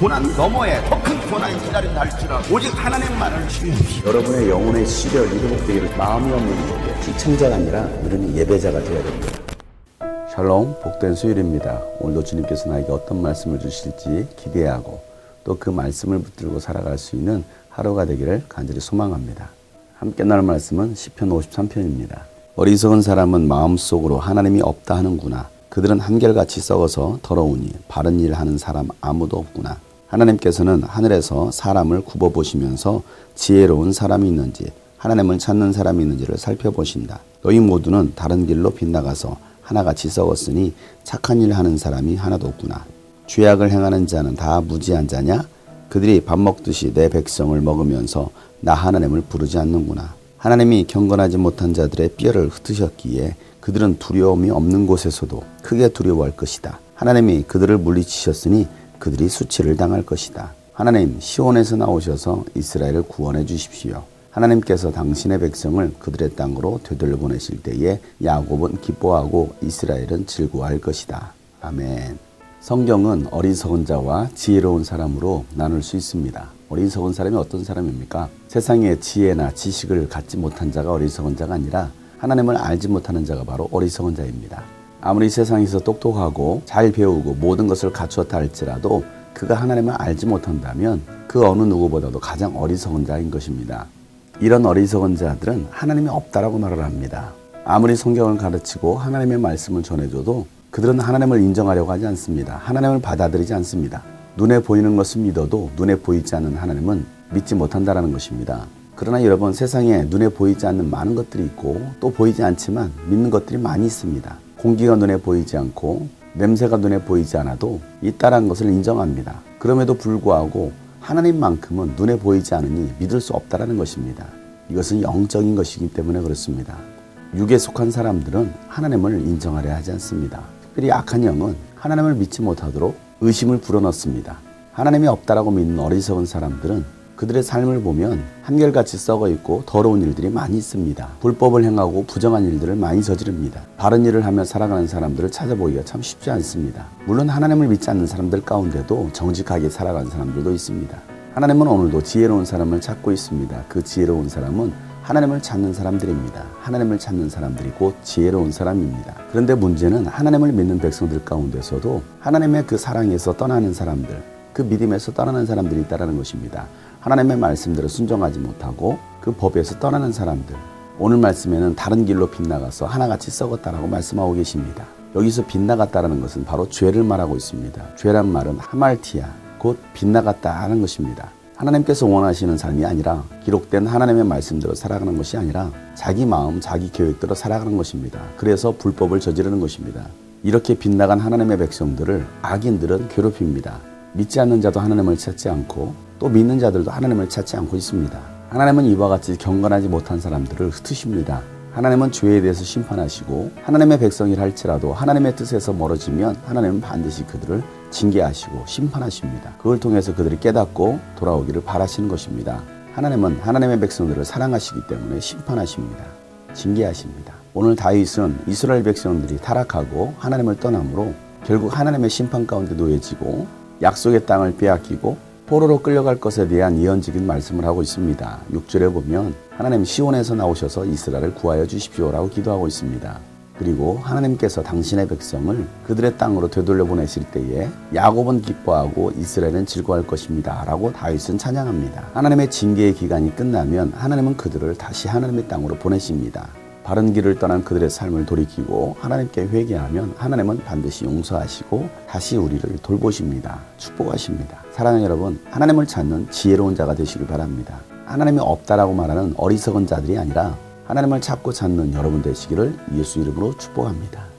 고난 너머에 더 큰 고난이 기다린다 할지라도 오직 하나님만을 신뢰하십시오. 여러분의 영혼의 시력이 회복되기를 마음이 없는 이에게 시청자가 아니라 우리는 예배자가 되어야 됩니다. 샬롬 복된 수요일입니다. 오늘도 주님께서 나에게 어떤 말씀을 주실지 기대하고 또 그 말씀을 붙들고 살아갈 수 있는 하루가 되기를 간절히 소망합니다. 함께 나눌 말씀은 시편 53편입니다. 어리석은 사람은 마음속으로 하나님이 없다 하는구나. 그들은 한결같이 썩어서 더러우니 바른 일 하는 사람 아무도 없구나. 하나님께서는 하늘에서 사람을 굽어 보시면서 지혜로운 사람이 있는지 하나님을 찾는 사람이 있는지를 살펴보신다. 너희 모두는 다른 길로 빗나가서 하나같이 썩었으니 착한 일 하는 사람이 하나도 없구나. 죄악을 행하는 자는 다 무지한 자냐? 그들이 밥 먹듯이 내 백성을 먹으면서 나 하나님을 부르지 않는구나. 하나님이 경건하지 못한 자들의 뼈를 흩으셨기에 그들은 두려움이 없는 곳에서도 크게 두려워할 것이다. 하나님이 그들을 물리치셨으니 그들이 수치를 당할 것이다. 하나님 시온에서 나오셔서 이스라엘을 구원해 주십시오. 하나님께서 당신의 백성을 그들의 땅으로 되돌려 보내실 때에 야곱은 기뻐하고 이스라엘은 즐거워할 것이다. 아멘. 성경은 어리석은 자와 지혜로운 사람으로 나눌 수 있습니다. 어리석은 사람이 어떤 사람입니까? 세상에 지혜나 지식을 갖지 못한 자가 어리석은 자가 아니라 하나님을 알지 못하는 자가 바로 어리석은 자입니다. 아무리 세상에서 똑똑하고 잘 배우고 모든 것을 갖추었다 할지라도 그가 하나님을 알지 못한다면 그 어느 누구보다도 가장 어리석은 자인 것입니다. 이런 어리석은 자들은 하나님이 없다라고 말을 합니다. 아무리 성경을 가르치고 하나님의 말씀을 전해줘도 그들은 하나님을 인정하려고 하지 않습니다. 하나님을 받아들이지 않습니다. 눈에 보이는 것을 믿어도 눈에 보이지 않는 하나님은 믿지 못한다라는 것입니다. 그러나 여러분 세상에 눈에 보이지 않는 많은 것들이 있고 또 보이지 않지만 믿는 것들이 많이 있습니다. 공기가 눈에 보이지 않고 냄새가 눈에 보이지 않아도 있다라는 것을 인정합니다. 그럼에도 불구하고 하나님만큼은 눈에 보이지 않으니 믿을 수 없다라는 것입니다. 이것은 영적인 것이기 때문에 그렇습니다. 육에 속한 사람들은 하나님을 인정하려 하지 않습니다. 특별히 악한 영은 하나님을 믿지 못하도록 의심을 불어넣습니다. 하나님이 없다라고 믿는 어리석은 사람들은 그들의 삶을 보면 한결같이 썩어 있고 더러운 일들이 많이 있습니다. 불법을 행하고 부정한 일들을 많이 저지릅니다. 바른 일을 하며 살아가는 사람들을 찾아보기가 참 쉽지 않습니다. 물론 하나님을 믿지 않는 사람들 가운데도 정직하게 살아가는 사람들도 있습니다. 하나님은 오늘도 지혜로운 사람을 찾고 있습니다. 그 지혜로운 사람은 하나님을 찾는 사람들입니다. 하나님을 찾는 사람들이 곧 지혜로운 사람입니다. 그런데 문제는 하나님을 믿는 백성들 가운데서도 하나님의 그 사랑에서 떠나는 사람들, 그 믿음에서 떠나는 사람들이 있다는 것입니다. 하나님의 말씀대로 순종하지 못하고 그 법에서 떠나는 사람들. 오늘 말씀에는 다른 길로 빗나가서 하나같이 썩었다라고 말씀하고 계십니다. 여기서 빗나갔다라는 것은 바로 죄를 말하고 있습니다. 죄란 말은 하말티아, 곧 빗나갔다 하는 것입니다. 하나님께서 원하시는 삶이 아니라 기록된 하나님의 말씀대로 살아가는 것이 아니라 자기 마음, 자기 계획대로 살아가는 것입니다. 그래서 불법을 저지르는 것입니다. 이렇게 빗나간 하나님의 백성들을 악인들은 괴롭힙니다. 믿지 않는 자도 하나님을 찾지 않고 또 믿는 자들도 하나님을 찾지 않고 있습니다. 하나님은 이와 같이 경건하지 못한 사람들을 흩으십니다. 하나님은 죄에 대해서 심판하시고 하나님의 백성이라 할지라도 하나님의 뜻에서 멀어지면 하나님은 반드시 그들을 징계하시고 심판하십니다. 그걸 통해서 그들이 깨닫고 돌아오기를 바라시는 것입니다. 하나님은 하나님의 백성들을 사랑하시기 때문에 심판하십니다. 징계하십니다. 오늘 다윗은 이스라엘 백성들이 타락하고 하나님을 떠남으로 결국 하나님의 심판 가운데 놓여지고 약속의 땅을 빼앗기고 포로로 끌려갈 것에 대한 예언적인 말씀을 하고 있습니다. 6절에 보면 하나님 시온에서 나오셔서 이스라엘을 구하여 주십시오라고 기도하고 있습니다. 그리고 하나님께서 당신의 백성을 그들의 땅으로 되돌려 보내실 때에 야곱은 기뻐하고 이스라엘은 즐거워할 것입니다. 라고 다윗은 찬양합니다. 하나님의 징계의 기간이 끝나면 하나님은 그들을 다시 하나님의 땅으로 보내십니다. 바른 길을 떠난 그들의 삶을 돌이키고 하나님께 회개하면 하나님은 반드시 용서하시고 다시 우리를 돌보십니다. 축복하십니다. 사랑하는 여러분, 하나님을 찾는 지혜로운 자가 되시길 바랍니다. 하나님이 없다라고 말하는 어리석은 자들이 아니라 하나님을 찾고 찾는 여러분 되시기를 예수 이름으로 축복합니다.